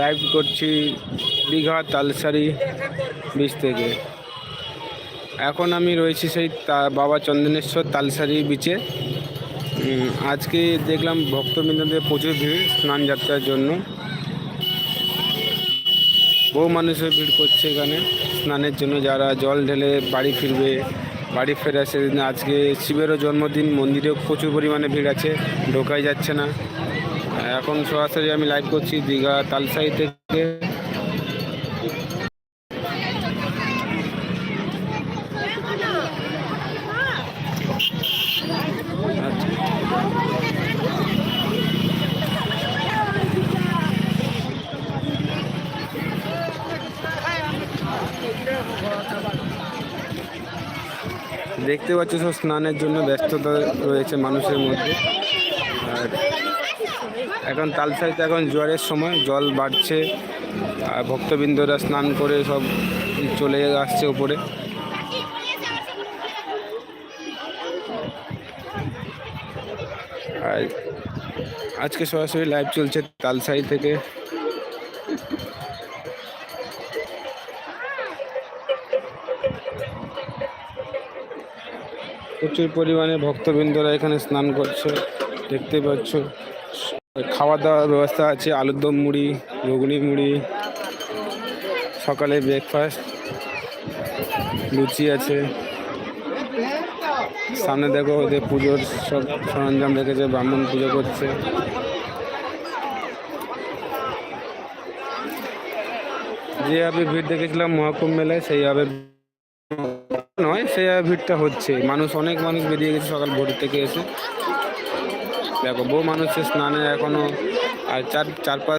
Live করছি Digha, Talsari beach থেকে। এখন আমি রয়েছি সেই বাবা চন্দনেশ্বর তালসারি বিচে আজকে দেখলাম ভক্তবৃন্দদের প্রচুর ভিড় স্নান যাত্রার জন্য। বহু মানুষের ভিড় করছে এখানে স্নানের জন্য। যারা জল ঢেলে বাড়ি ফিরবে, বাড়ি ফেরা সেদিন আজকে শিবেরও জন্মদিন, মন্দিরেও প্রচুর পরিমাণে ভিড় আছে, ঢোকাই যাচ্ছে না। এখন সরাসরি আমি লাইভ করছি দীঘা তালসাই থেকে আচ্ছা। দেখতে পাচ্ছ সব স্নানের জন্য ব্যস্ততা রয়েছে মানুষের মধ্যে। আর এখন তালসাইতে এখন জোয়ারের সময়, জল বাড়ছে, আর ভক্তবৃন্দরা স্নান করে সব চলে আসছে উপরে। আর আজকে সরাসরি লাইভ চলছে তালসাই থেকে। প্রচুর পরিমাণে ভক্তবৃন্দরা এখানে স্নান করছে, দেখতে পাচ্ছ। খাওয়া দাওয়ার ব্যবস্থা আছে, আলুর দম মুড়ি, ঘুগনি মুড়ি, সকালে ব্রেকফাস্ট লুচি আছে। সামনে দেখো ওদের পুজোর সব সরঞ্জাম রেখেছে, ব্রাহ্মণ পুজো করছে। যেভাবে ভিড় দেখেছিলাম মহাকুম্ভ মেলায়, সেইভাবে নয় সে ভিড়টা হচ্ছে। মানুষ, অনেক মানুষ বেরিয়ে গেছে সকাল ভোর থেকে এসে। দেখো বহু মানুষের স্নানে এখনও আর চার চার পাঁচ